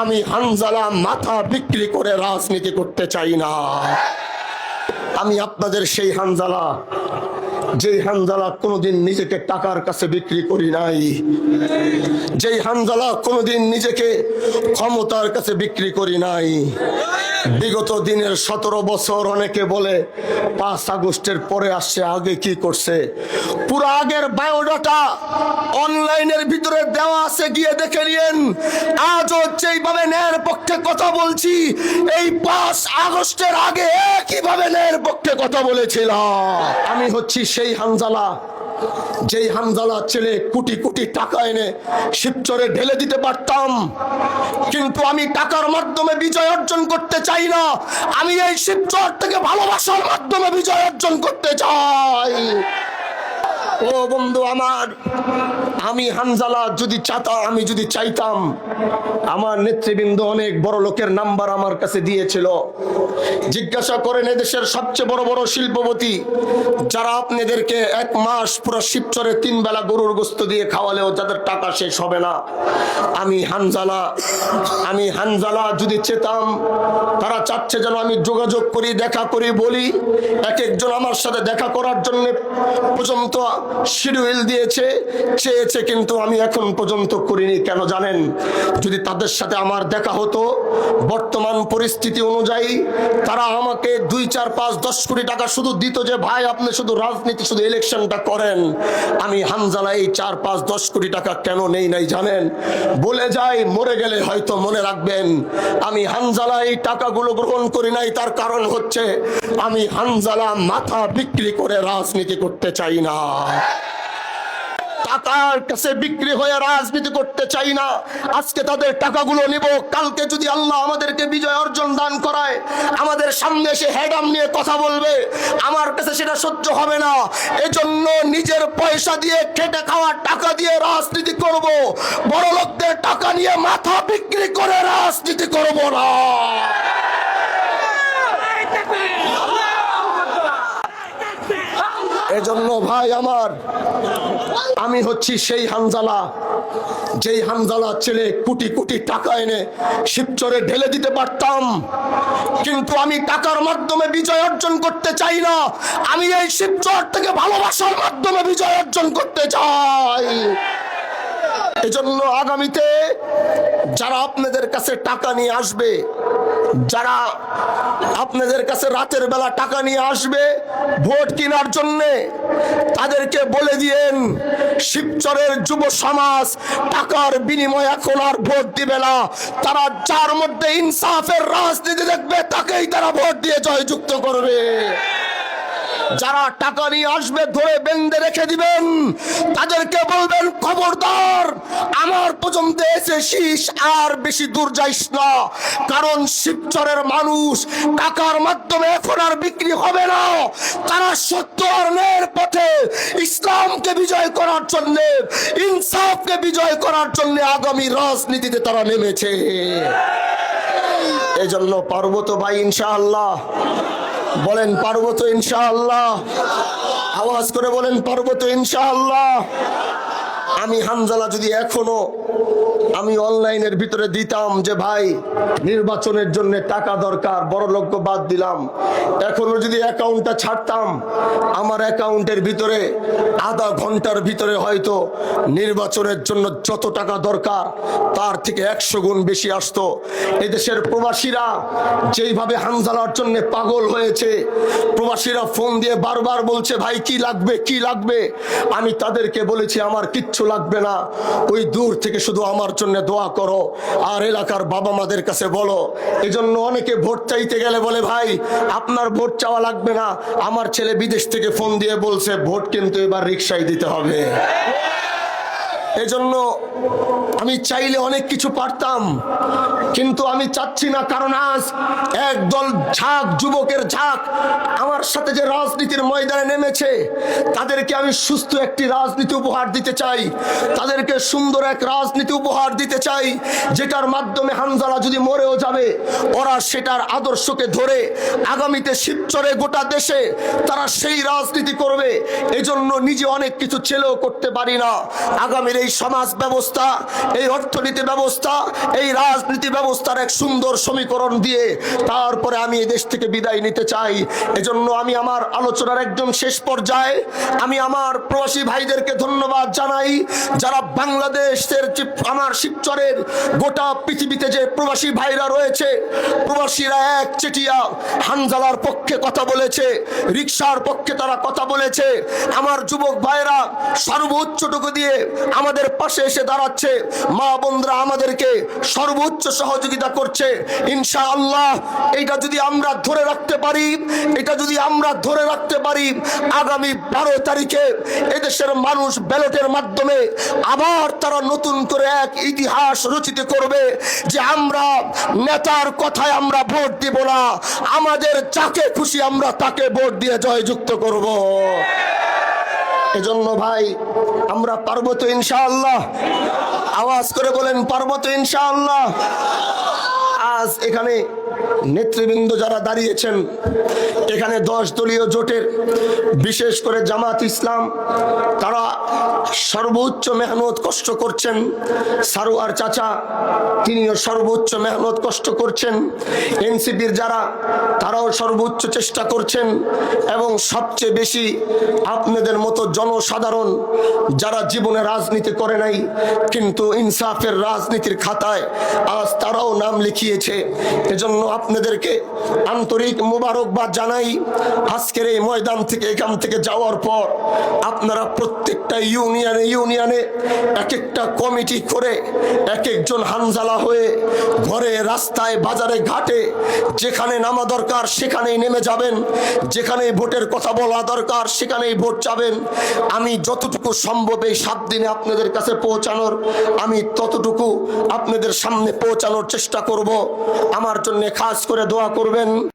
আমি হানজালা মাথা বিক্রি করে রাজনীতি করতে চাই না। আমি আপনাদের সেই হানজালা, যেই হানজালা কোনোদিন নিজেকে টাকার কাছে বিক্রি করি নাই, যেই হানজালা কোনোদিন নিজেকে ক্ষমতার কাছে বিক্রি করি নাই। বিগত দিনের সতেরো বছর অনেকে বলে পাঁচ আগস্টের পরে আসছে, আগে কি করছে? পুরো আগের বায়োডাটা অনলাইনের ভিতরে দেওয়া আছে, গিয়ে দেখে নিয়েন। আজও যেইভাবে ন্যায়ের পক্ষে কথা বলছি, এই পাঁচ আগস্টের আগে কীভাবে ন্যায়ের পক্ষে কথা বলেছিলাম। আমি হচ্ছি সেই হানজালা। যেই হামজালার ছেলে কোটি কোটি টাকা এনে শিবচরে ঢেলে দিতে পারতাম। কিন্তু আমি টাকার মাধ্যমে বিজয় অর্জন করতে চাই না। আমি এই শিবচর থেকে ভালোবাসার মাধ্যমে বিজয় অর্জন করতে চাই। ও বন্ধু আমার, আমি হানজালা যদি চাতা, আমি যদি চাইতাম, আমার নেতৃবৃন্দ অনেক বড় লোকের নাম্বার আমার কাছে দিয়েছিল। জিজ্ঞাসা করেন এদেশের সবচেয়ে বড় বড় শিল্পপতি, যারা আপনাদেরকে এক মাস পুরো শিবচরে তিন বেলা গরুর গোস্ত দিয়ে খাওয়ালেও যাদের টাকা শেষ হবে না। আমি হানজালা আমি হানজালা যদি চেতাম, তারা চাচ্ছে যেন আমি যোগাযোগ করি, দেখা করি, বলি, এক একজন আমার সাথে দেখা করার জন্য পর্যন্ত শিডিউল দিয়েছে, চেয়েছে কিন্তু আমি এখন পর্যন্ত করিনি। কেন জানেন? যদি তাদের সাথে আমার দেখা হতো, বর্তমান পরিস্থিতি অনুযায়ী তারা আমাকে দুই, চার, পাঁচ, দশ কোটি টাকা শুধু দিত যে, ভাই, আপনি শুধু রাজনীতি, শুধু ইলেকশনটা করেন। আমি হামজালা এই চার, পাঁচ, দশ কোটি টাকা কেন নেই নাই জানেন? বলে যাই মরে গেলে হয়তো মনে রাখবেন, আমি হানজালা এই টাকাগুলো গ্রহণ করি নাই। তার কারণ হচ্ছে, আমি হানজালা মাথা বিক্রি করে রাজনীতি করতে চাই না। টাকার কাছে বিক্রি হয়ে রাজনীতি করতে চাই না। আজকে তাদের টাকাগুলো নিব। কালকে যদি আল্লাহ আমাদেরকে বিজয় অর্জন দান করায়, আমাদের সামনে এসে হ্যাডাম নিয়ে কথা বলবে। আমার কাছে সেটা সহ্য হবে না। এজন্য নিজের পয়সা দিয়ে, খেটে খাওয়া টাকা দিয়ে রাজনীতি করব। বড় লোকদের টাকা নিয়ে মাথা বিক্রি করে রাজনীতি করব না। এজন্য ভাই আমার, আমি হচ্ছি সেই হানজালা, যেই হানজালা ছেলে কোটি কোটি টাকা এনে শিবচরে ঢেলে দিতে পারতাম। কিন্তু আমি টাকার মাধ্যমে বিজয় অর্জন করতে চাই না। আমি এই শিবচর থেকে ভালোবাসার মাধ্যমে বিজয় অর্জন করতে চাই। এজন্য আগামীতে যারা আপনাদের কাছে টাকা নিয়ে আসবে, যারা আপনাদের কাছে রাতের বেলা টাকা নিয়ে আসবে, ভোট কেনার জন্য তাদেরকে বলে দিয়েন, শিবচরের যুব সমাজ টাকার বিনিময়ে এখন আর ভোট দিবে না। তারা যার মধ্যে ইনসাফের রাজনীতি দেখবে, তাকেই তারা ভোট দিয়ে জয়যুক্ত করবে। যারা টাকা নিয়ে আসবে, ধরে বেঁধে রেখে দিবেন, তাদেরকে বলবেন, খবরদার, আমার পর্যন্ত এসে শীষ আর বেশি দূর যাইস না। কারণ শিবচরের মানুষ টাকার মাধ্যমে এখন আর বিক্রি হবে না। তারা সত্য ন্যায়ের পথে ইসলামকে বিজয় করার জন্য, ইনসাফকে বিজয় করার জন্য আগামী রাজনীতিতে তারা নেমেছে। এজন্য পার্বত ভাই, ইনশাআল্লাহ। বলেন পারব তো ইনশাআল্লাহ। আওয়াজ করে বলেন পারব তো ইনশাআল্লাহ। আমি হামজালা যদি এখনও আমি অনলাইনের ভিতরে দিতাম যে ভাই, নির্বাচনের জন্য টাকা দরকার বড় লোক বাদ দিলাম। এখনও যদি অ্যাকাউন্টটা ছাড়তাম, আমার অ্যাকাউন্টের ভিতরে আধা ঘণ্টার ভিতরে হয়তো নির্বাচনের জন্য যত টাকা দরকার, তার থেকে একশো গুণ বেশি আসতো। এদেশের প্রবাসীরা যেইভাবে হামজালার জন্য পাগল হয়েছে, প্রবাসীরা ফোন দিয়ে বারবার বলছে, ভাই, কি লাগবে কি লাগবে? আমি তাদেরকে বলেছি, আমার কিচ্ছু লাগবে না। ওই দূর থেকে শুধু আমার জন্য দোয়া করো। আর এলাকার বাবা মাদের কাছে বলো। এজন্য অনেকে ভোট চাইতে গেলে বলে, ভাই, আপনার ভোট চাওয়া লাগবে না। আমার ছেলে বিদেশ থেকে ফোন দিয়ে বলছে, ভোট কিন্তু এবার রিক্সায় দিতে হবে। এজন্য আমি চাইলে অনেক কিছু পারতাম, কিন্তু আমি চাচ্ছি না, কারণ আজ একদল ঝাঁক, যুবকের ঝাঁক আমার সাথে যে রাজনীতির ময়দানে নেমেছে, তাদেরকে আমি সুস্থ একটি রাজনীতি উপহার দিতে চাই, তাদেরকে সুন্দর এক রাজনীতি উপহার দিতে চাই, যেটার মাধ্যমে হামজালা যদি মরেও যাবে, ওরা সেটার আদর্শকে ধরে আগামীতে শিবচরে গোটা দেশে তারা সেই রাজনীতি করবে, এজন্য নিজে অনেক কিছু ছেলেও করতে পারি না, আগামীর এই সমাজ ব্যবস্থা, এই অর্থনীতি ব্যবস্থা, এই রাজনীতি ব্যবস্থার এক সুন্দর সমীকরণ দিয়ে তারপরে আমি এই দেশ থেকে বিদায় নিতে চাই। এজন্য আমি আমার আলোচনার একদম শেষ পর্যায়ে আমি আমার প্রবাসী ভাইদেরকে ধন্যবাদ জানাই, যারা বাংলাদেশের আমার শিবচরের গোটা পৃথিবীতে যে প্রবাসী ভাইরা রয়েছে, প্রবাসীরা এক চেটিয়া হানজালার পক্ষে কথা বলেছে রিক্সার পক্ষে তারা কথা বলেছে। আমার যুবক ভাইরা সর্বোচ্চটুকু দিয়ে আমাদের পাশে এসে দাঁড়াচ্ছে। মা বোনরা আমাদেরকে সর্বোচ্চ সহযোগিতা করছে। ইনশা আল্লাহ এইটা যদি আমরা ধরে রাখতে পারি, এটা যদি আমরা ধরে রাখতে পারি, আগামী বারো তারিখে এদেশের মানুষ ব্যালটের মাধ্যমে আবার তারা নতুন করে এক ইতিহাস রচিত করবে যে আমরা নেতার কথায় আমরা ভোট দিব না, আমাদের যাকে খুশি আমরা তাকে ভোট দিয়ে জয়যুক্ত করব। এজন্য ভাই আমরা পারব তো ইনশাআল্লাহ। আওয়াজ করে বলেন পারব তো ইনশাআল্লাহ। আজ এখানে নেতৃবৃন্দ যারা দাঁড়িয়েছেন, এখানে দশ দলীয় জোটের বিশেষ করে জামাত ইসলাম, তারা সর্বোচ্চ মেহনত কষ্ট করছেন। সারোয়ার চাচা, তিনিও সর্বোচ্চ মেহনত কষ্ট করছেন। এনসিপির যারা, তারাও সর্বোচ্চ চেষ্টা করছেন। এবং সবচেয়ে বেশি আপনাদের মতো জনসাধারণ যারা জীবনে রাজনীতি করে নাই, কিন্তু ইনসাফের রাজনীতির খাতায় আজ তারাও নাম লিখিয়েছে। এজন্য আপনাদেরকে আন্তরিক মোবারকবাদ জানাই। আজকের এই ময়দান থেকে, এখান থেকে যাওয়ার পর আপনারা প্রত্যেকটা ইউনিয়নে ইউনিয়নে এক একটা কমিটি করে এক একজন হানজালা হয়ে ঘরে, রাস্তায়, বাজারে, ঘাটে যেখানে নামা দরকার সেখানেই নেমে যাবেন। যেখানেই ভোটের কথা বলা দরকার সেখানেই ভোট চাবেন। আমি যতটুকু সম্ভব এই সাত দিনে আপনাদের কাছে পৌঁছানোর, আমি ততটুকু আপনাদের সামনে পৌঁছানোর চেষ্টা করব। আমার জন্য খাস করে দোয়া করবেন।